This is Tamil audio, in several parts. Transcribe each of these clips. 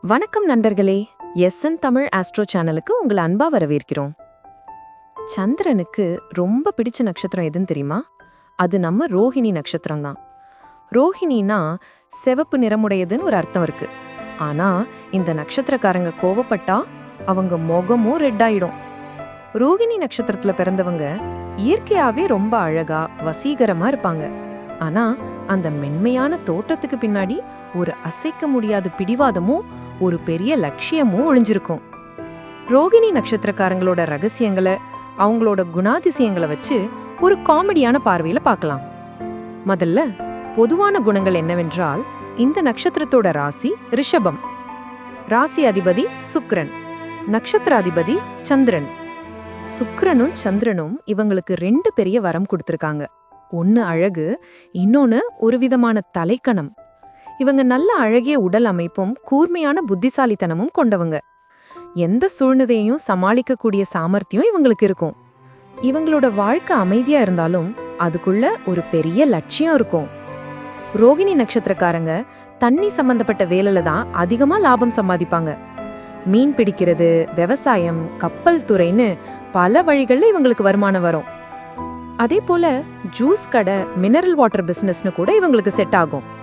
வணக்கம் நண்பர்களே. எஸ்என் தமிழ் ஆஸ்ட்ரோ சேனலுக்கு உங்களை அன்பா வரவேற்கிறோம். சந்திரனுக்கு ரொம்ப பிடிச்ச நட்சத்திரம் எதுன்னு தெரியுமா? அது நம்ம ரோஹிணி நட்சத்திரம் தான். ரோஹிணினா சிவப்பு நிறமுடையதுன்னு ஒரு அர்த்தம் இருக்கு. ஆனா இந்த நட்சத்திரக்காரங்க கோவப்பட்டா அவங்க முகமும் ரெட் ஆயிடும். ரோகிணி நட்சத்திரத்துல பிறந்தவங்க இயற்கையாவே ரொம்ப அழகா வசீகரமா இருப்பாங்க. ஆனா அந்த மென்மையான தோட்டத்துக்கு பின்னாடி ஒரு அசைக்க முடியாத பிடிவாதமும் ஒரு பெரிய லட்சியமும் ஒளிஞ்சிருக்கும் ரோகிணி நட்சத்திரக்காரங்களோட ரகசியங்களை அவங்களோட குணாதிசயங்களை வச்சு ஒரு காமெடியான பார்வையில பார்க்கலாம். முதல்ல பொதுவான குணங்கள் என்னவென்றால் இந்த நட்சத்திரத்தோட ராசி ரிஷபம். ராசி அதிபதி சுக்ரன் நட்சத்திர அதிபதி சந்திரன். சுக்ரனும் சந்திரனும் இவங்களுக்கு ரெண்டு பெரிய வரம் கொடுத்துருக்காங்க. ஒன்னு அழகு இன்னொன்று ஒரு விதமான தலைக்கணம். இவங்க நல்ல அழகிய உடல் அமைப்பும் கூர்மையான புத்திசாலித்தனமும் கொண்டவங்க. எந்த சூழ்நிலையையும் சமாளிக்கக்கூடிய சாமர்த்தியம் இவங்களுக்கு இருக்கும். இவங்களோட வாழ்க்கை அமைதியா இருந்தாலும் அதுக்குள்ள ஒரு பெரிய லட்சியம் இருக்கும். ரோகிணி நட்சத்திரக்காரங்க தண்ணி சம்பந்தப்பட்ட வேலையில தான் அதிகமா லாபம் சம்பாதிப்பாங்க. மீன் பிடிக்கிறது விவசாயம் கப்பல் துறைன்னு பல வழிகளில் இவங்களுக்கு வருமானம் வரும். அதே போல ஜூஸ் கடை மினரல் வாட்டர் பிசினஸ்னு கூட இவங்களுக்கு செட் ஆகும்.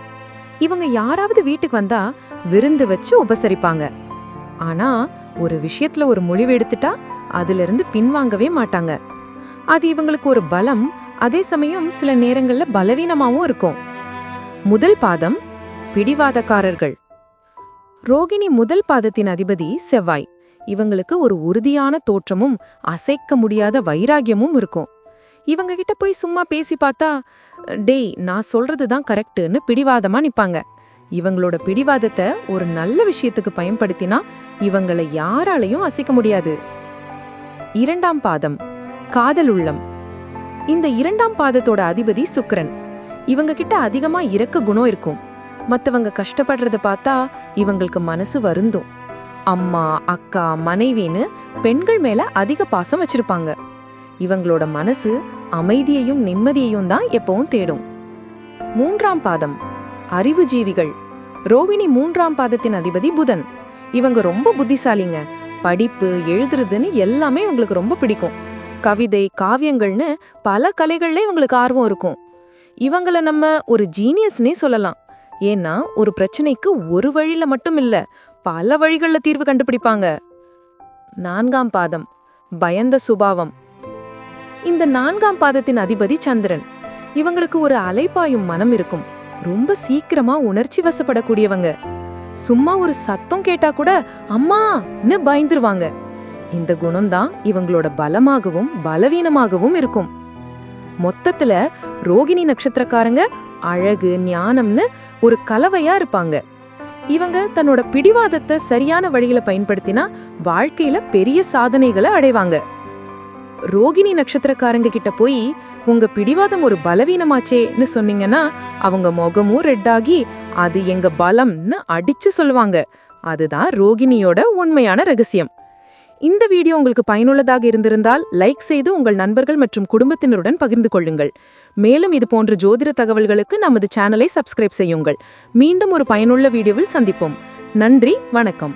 இவங்க யாராவது வீட்டுக்கு வந்தா விருந்து வச்சு உபசரிப்பாங்க. ஆனா ஒரு விஷயத்துல ஒரு முடிவு எடுத்துட்டா அதுல இருந்து பின்வாங்கவே மாட்டாங்க. அது இவங்களுக்கு ஒரு பலம் அதே சமயம் சில நேரங்கள்ல பலவீனமாவும் இருக்கும். முதல் பாதம் பிடிவாதக்காரர்கள். ரோகிணி முதல் பாதத்தின் அதிபதி செவ்வாய். இவங்களுக்கு ஒரு உறுதியான தோற்றமும் அசைக்க முடியாத வைராகியமும் இருக்கும். இவங்க கிட்ட போய் சும்மா பேசி பார்த்தா டேய் நான் சொல்றது தான் கரெக்டுன்னு பிடிவாதமா நிப்பாங்க. இவங்களோட பிடிவாதத்தை ஒரு நல்ல விஷயத்துக்கு பயன்படுத்தினா இவங்களை யாராலையும் அசைக்க முடியாது. இரண்டாம் பாதம் காதல் உள்ளம். இந்த இரண்டாம் பாதத்தோட அதிபதி சுக்கரன். இவங்க கிட்ட அதிகமா இறக்க குணம் இருக்கும். மத்தவங்க கஷ்டப்படுறத பார்த்தா இவங்களுக்கு மனசு வருந்தும். அம்மா அக்கா மனைவின்னு பெண்கள் மேல அதிக பாசம் வச்சிருப்பாங்க. இவங்களோட மனசு அமைதியையும் நிம்மதியையும் தான் எப்பவும் தேடும். மூன்றாம் பாதம். அறிவுஜீவிகள். ரோவினி மூன்றாம் பாதத்தின் அதிபதி புதன். இவங்க ரொம்ப புத்திசாலிங்க. படிப்பு எழுதுறதுன்னு எல்லாமே இவங்களுக்கு ரொம்ப பிடிக்கும். கவிதை காவியங்கள்னு பல கலைகள்ல இவங்களுக்கு ஆர்வம் இருக்கும். இவங்கள நம்ம ஒரு ஜீனியஸ்னே சொல்லலாம். ஏன்னா ஒரு பிரச்சனைக்கு ஒரு வழியில மட்டும் இல்ல பல வழிகளில் தீர்வு கண்டுபிடிப்பாங்க. நான்காம் பாதம். பயந்த சுபாவம். இந்த நான்காம் பாதத்தின் அதிபதி சந்திரன். இவங்களுக்கு ஒரு அலைப்பாயும் மனம் இருக்கும். ரொம்ப சீக்கிரமா உணர்ச்சி வசப்படக்கூடியவங்க. சும்மா ஒரு சத்தம் கேட்டா கூட அம்மான்னு பயந்துருவாங்க. இந்த குணம்தான் இவங்களோட பலமாகவும் பலவீனமாகவும் இருக்கும். மொத்தத்துல ரோகிணி நட்சத்திரக்காரங்க அழகு ஞானம்னு ஒரு கலவையா இருப்பாங்க. இவங்க தன்னோட பிடிவாதத்தை சரியான வழியில பயன்படுத்தினா வாழ்க்கையில பெரிய சாதனைகளை அடைவாங்க. ரோகிணி நட்சத்திரக்காரங்க கிட்ட போய் உங்க பிடிவாதம் ஒரு பலவீனமாச்சேன்னு சொன்னீங்கன்னா அவங்க முகமும் ரெட்டாகி அது எங்க பலம்னு அடிச்சு சொல்லுவாங்க. அதுதான் ரோகிணியோட உண்மையான ரகசியம். இந்த வீடியோ உங்களுக்கு பயனுள்ளதாக இருந்திருந்தால் லைக் செய்து உங்கள் நண்பர்கள் மற்றும் குடும்பத்தினருடன் பகிர்ந்து கொள்ளுங்கள். மேலும் இது போன்ற ஜோதிட தகவல்களுக்கு நமது சேனலை சப்ஸ்கிரைப் செய்யுங்கள். மீண்டும் ஒரு பயனுள்ள வீடியோவில் சந்திப்போம். நன்றி வணக்கம்.